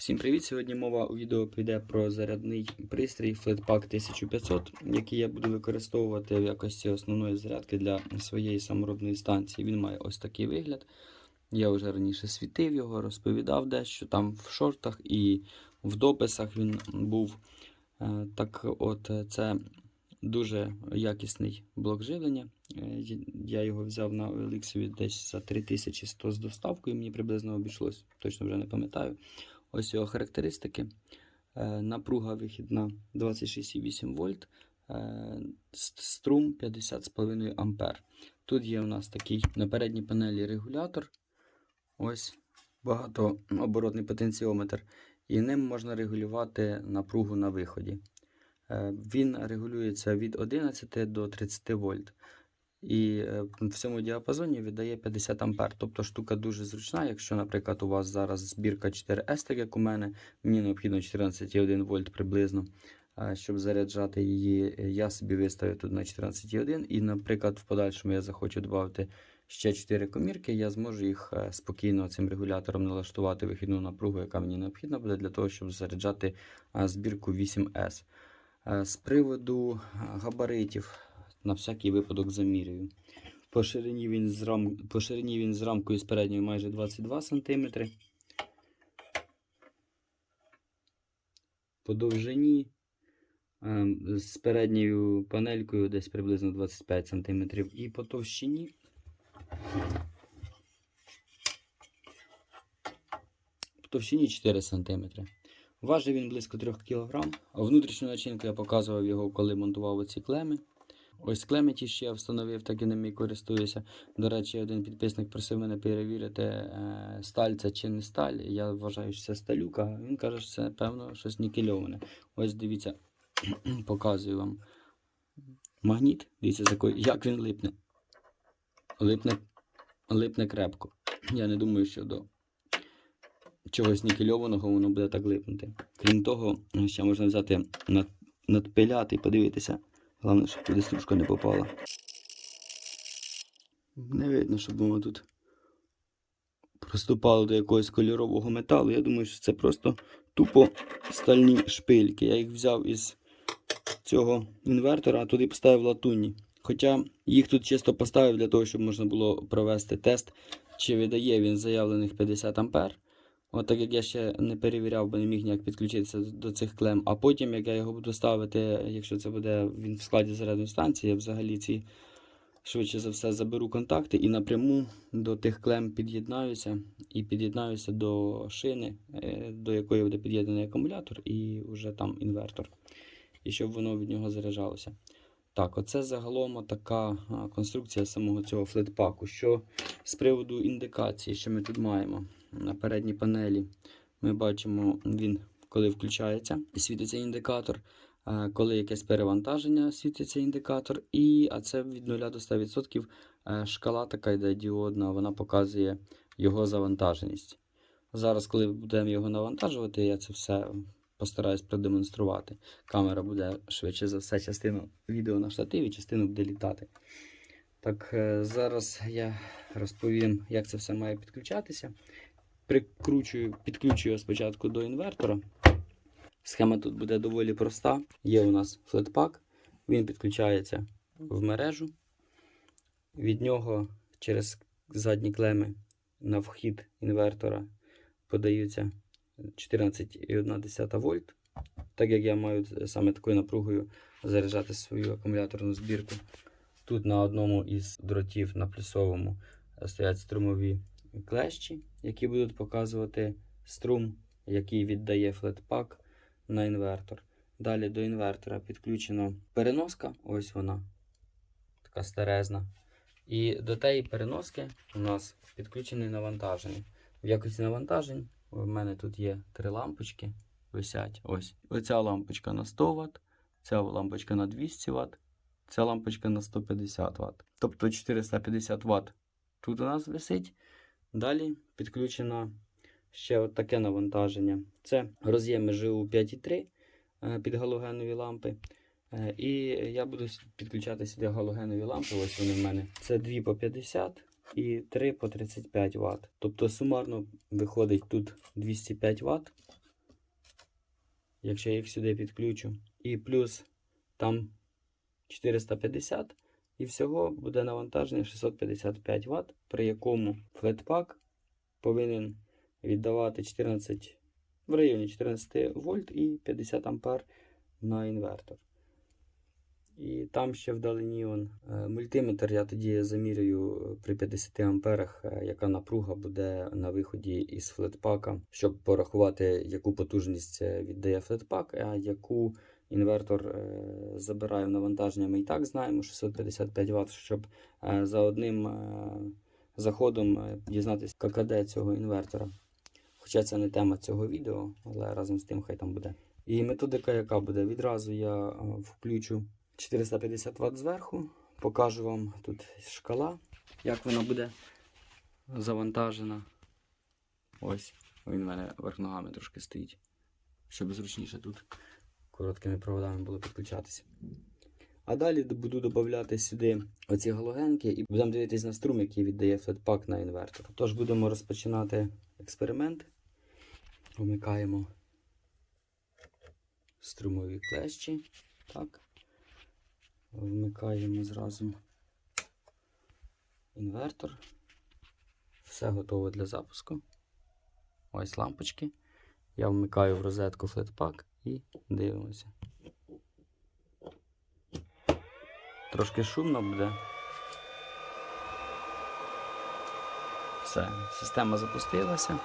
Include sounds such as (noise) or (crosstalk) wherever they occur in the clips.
Всім привіт! Сьогодні мова у відео піде про зарядний пристрій Flatpak 1500, який я буду використовувати в якості основної зарядки для своєї саморобної станції. Він має ось такий вигляд. Я вже раніше світив його, розповідав дещо там в шортах і в дописах він був. Е, Так от, е, це дуже якісний блок живлення. Е, Я його взяв на OLX десь за 3100 з доставкою, мені приблизно обійшлось, точно вже не пам'ятаю. Ось його характеристики. Е, Напруга вихідна 26,8 вольт, е, струм 50,5 ампер. Тут є у нас такий на передній панелі регулятор. Ось багатооборотний потенціометр. І ним можна регулювати напругу на виході. Е, Він регулюється від 11 до 30 вольт. І е, в цьому діапазоні віддає 50 ампер. Тобто штука дуже зручна. Якщо, наприклад, у вас зараз збірка 4С, так як у мене, мені необхідно 14,1 вольт приблизно, е, щоб заряджати її. Е, Я собі виставив тут на 14,1. І, наприклад, в подальшому я захочу додати ще 4 комірки, я зможу їх спокійно цим регулятором налаштувати вихідну напругу, яка мені необхідна буде для того, щоб заряджати збірку 8С. Е, З приводу габаритів на всякий випадок замірюю. По ширині він з, рам... по ширині він з рамкою з передньою майже 22 см. По довжині е, з передньою панелькою десь приблизно 25 см. І по товщині по товщині 4 см. Важить він близько 3 кг. Внутрішню начинку я показував його, коли монтував оці клеми. Ось клеми ті, що я встановив, так і ними користуюся. До речі, один підписник просив мене перевірити, е, сталь це чи не сталь. Я вважаю, що це сталюка. Він каже, що це певно щось нікельоване. Ось дивіться, (clears throat) показую вам магніт. Дивіться, як він липне. Липне, липне крепко. Я не думаю, що до чогось нікельованого воно буде так липнути. Крім того, ще можна взяти над, надпиляти і подивитися. Головне, щоб туди стружка не попала. Не видно, щоб воно тут проступало до якогось кольорового металу. Я думаю, що це просто тупо стальні шпильки. Я їх взяв із цього інвертора, а туди поставив латунні. Хоча їх тут чисто поставив для того, щоб можна було провести тест, чи видає він заявлених 50 ампер. От так як я ще не перевіряв, бо не міг ніяк підключитися до- цих клем. А потім, як я його буду ставити, якщо це буде він в складі зарядної станції, я взагалі ці швидше за все заберу контакти і напряму до тих клем під'єднаюся і під'єднаюся до шини, е, до якої буде під'єднаний акумулятор, і вже там інвертор. І щоб воно від нього заряджалося. Так, оце загалом така конструкція самого цього флетпаку. Що з приводу індикації, що ми тут маємо? На передній панелі ми бачимо, він коли включається, світиться індикатор. Коли якесь перевантаження, світиться індикатор, і, а це від 0 до 100% е, шкала така йде діодна, вона показує його завантаженість. Зараз, коли будемо його навантажувати, я це все постараюсь продемонструвати. Камера буде швидше за все частину відео на штативі, частину буде літати. Так, е, зараз я розповім, як це все має підключатися. Прикручую, підключую спочатку до інвертора. Схема тут буде доволі проста. Є у нас флетпак, він підключається в мережу. Від нього через задні клеми на вхід інвертора подаються 14,1 вольт. Так як я маю саме такою напругою заряджати свою акумуляторну збірку. Тут на одному із дротів на плюсовому е, стоять струмові клещі, які будуть показувати струм, який віддає флетпак на інвертор. Далі до інвертора підключена переноска, ось вона, така старезна. І до тієї переноски у нас підключений навантаження. В якості навантажень у мене тут є три лампочки, висять. Ось. Оця лампочка на 100 Вт, ця лампочка на 200 Вт, ця лампочка на 150 Вт. Тобто 450 Вт тут у нас висить. Далі підключено ще от таке навантаження. Це роз'єми ЖУ 5,3 е, під галогенові лампи. Е, І я буду підключати сюди галогенові лампи. Ось вони в мене. Це 2 по 50 і 3 по 35 Вт. Тобто сумарно виходить тут 205 Вт. якщо я їх сюди підключу. І плюс там 450. І всього буде навантаження 655 Вт, при якому флетпак повинен віддавати 14 в районі 14 вольт і 50 ампер на інвертор. І там ще вдалині он, е, мультиметр. Я тоді замірюю при 50 амперах, е, яка напруга буде на виході із флетпака, щоб порахувати, яку потужність е, віддає флетпак, а яку інвертор е, забирає в навантаження. Ми і так знаємо 655 Вт, щоб е, за одним е, заходом е, дізнатися ККД цього інвертора. Хоча це не тема цього відео, але разом з тим хай там буде. І методика, яка буде? Відразу я е, включу 450 Вт зверху, покажу вам тут шкала, як вона буде завантажена. Ось, він в мене верх ногами трошки стоїть, щоб зручніше тут короткими проводами було підключатися. А далі буду додати сюди оці галогенки і будемо дивитись на струм, який віддає флетпак на інвертор. Тож будемо розпочинати експеримент. Вмикаємо струмові клещі. Так. Вмикаємо зразу інвертор. Все готово для запуску. Ось лампочки. Я вмикаю в розетку флетпак і дивимося. Трошки шумно буде. Все, система запустилася.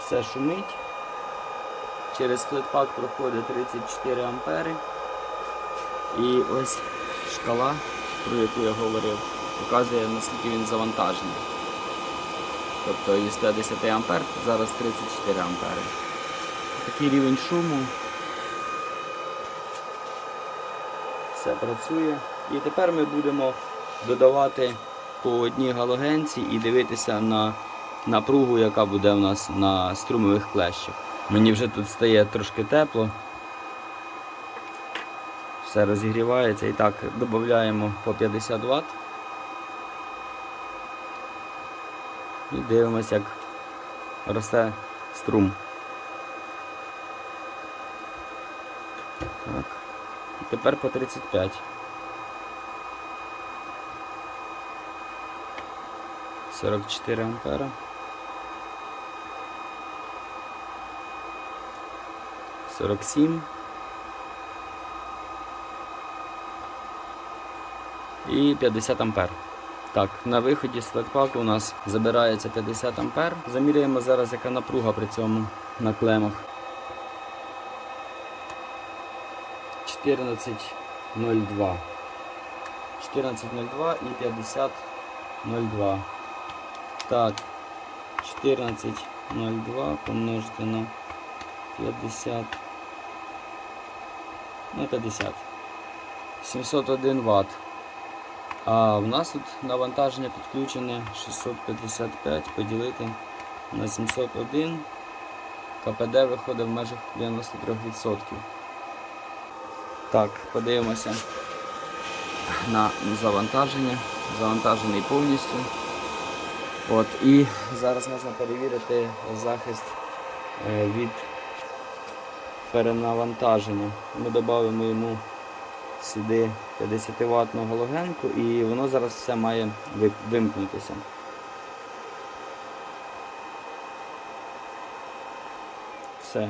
Все шумить. Через флетпак проходить 34 ампери. І ось шкала, про яку я говорив, показує наскільки він завантажений. Тобто із 110 ампер зараз 34 ампери. Такий рівень шуму. Все працює. І тепер ми будемо додавати по одній галогенці і дивитися на напругу, яка буде у нас на струмових клещах. Мені вже тут стає трошки тепло. Все розігрівається. І так, додаємо по 50 Вт. І дивимося, як росте струм. Так. Тепер по 35. Сорок чотири ампера. Сорок сім. І 50 ампер. Так, на виході з флетпаку у нас забирається 50 ампер. Заміряємо зараз, яка напруга при цьому на клемах. 14.02. 14.02 і 50.02. Так, 14.02 помножити на 50. На 50. 701 Вт. А в нас тут навантаження підключене 655 поділити на 701. КПД виходить в межах 93%. Так, подивимося на завантаження. Завантажений повністю. От, І зараз можна перевірити захист е, від перенавантаження. Ми додамо йому сюди 50 ватну галогенку і воно зараз все має вимкнутися. Все.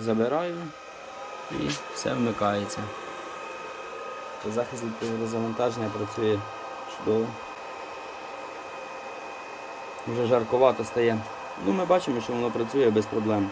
Забираю і все вмикається. Захист від перезавантаження працює чудово. Вже жарковато стає. Ну, ми бачимо, що воно працює без проблем.